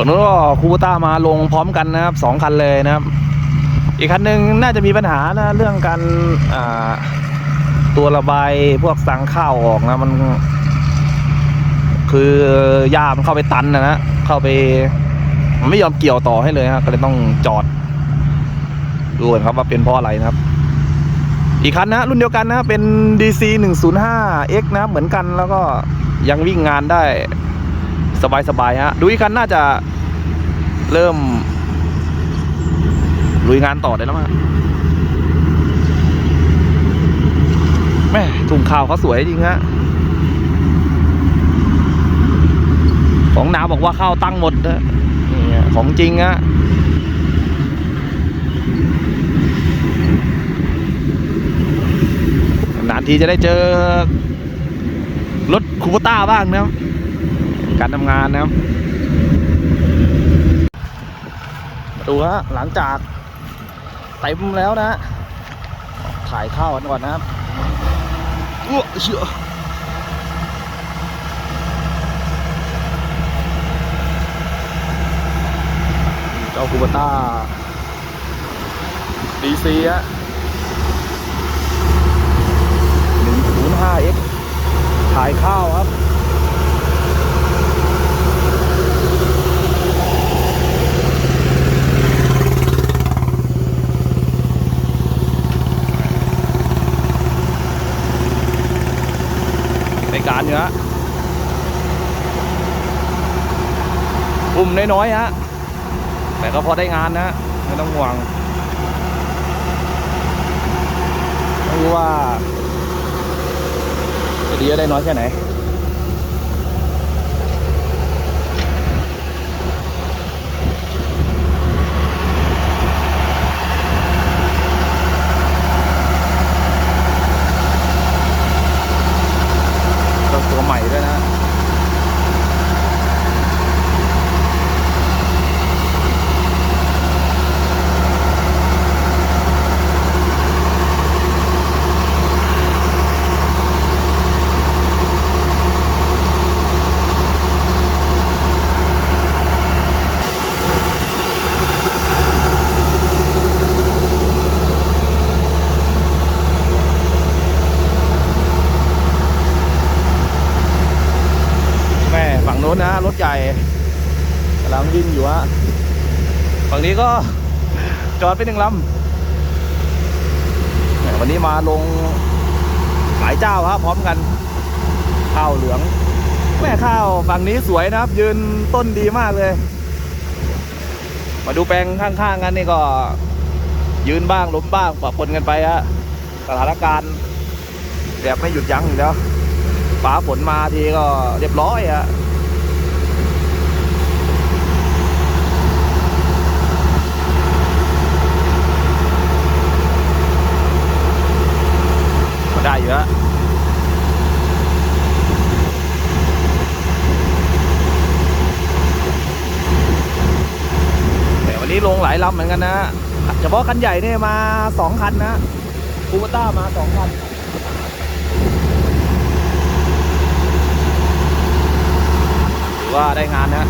ฝั่งนู้นก็คูโบต้ามาลงพร้อมกันนะครับสองคันเลยนะครับ อีกคันหนึ่งน่าจะมีปัญหานะเรื่องการตัวระบายพวกสังข้าวออกนะมัน คือหญ้ามันเข้าไปตันนะนะเข้าไปมันไม่ยอมเกี่ยวต่อให้เลยฮะก็เลยต้องจอดดูก่อนครับว่าเป็นเพราะอะไรนะครับ อีกคันนะรุ่นเดียวกันนะเป็น DC 105 X นะเหมือนกันแล้วก็ยังวิ่งงานได้ สบายๆฮะดูอีกคันน่าจะเริ่มลุยงานต่อได้แล้วมั้งแม่ถุงข่าวเขาสวยจริงฮะของนาบอกว่าข้าวตั้งหมดนะนี่ฮะของจริงฮะนานทีจะได้เจอรถคูปต้าบ้างนะครับ การทำงานนะครับดูฮะหลังจากเต็มแล้วนะ ถ่ายข้าวกันก่อนนะครับอ้วเชื่อเจ้าคูบต้าดีซีฮะหนึ่งศูนย์ห้าเอ็กถ่ายข้าวครับ ริการอยู่ฮะปุ่มน้อยๆฮะแต่ก็พอได้งานนะไม่ต้องห่วงไม่รู้ว่าจะดีจะได้น้อยแค่ไหน ก็ตัวใหม่ด้วยนะ แม่ฝั่งโน้นนะรถใหญ่กำลังวิ่งอยู่ฮะฝั่งนี้ก็จอดไปหนึ่งลำวันนี้มาลงหลายเจ้าครับพร้อมกัน ข้าวเหลือง แม่ข้าวฝั่งนี้สวยนะครับ ยืนต้นดีมากเลย มาดูแปลงข้างๆกันนี่ก็ ยืนบ้างล้มบ้างปะปนกันไปฮะสถานการณ์แบบไม่หยุดยั้งอยู่แล้วฟ้าฝนมาทีก็เรียบร้อยอะก็ได้อยู่ฮะแต่วัน นี้ลงหลายลำเหมือนกันนะเฉพาะคันใหญ่เนี่ยมาสองคันนะคูเปต้ามาสองคันถือว่าได้งานนะ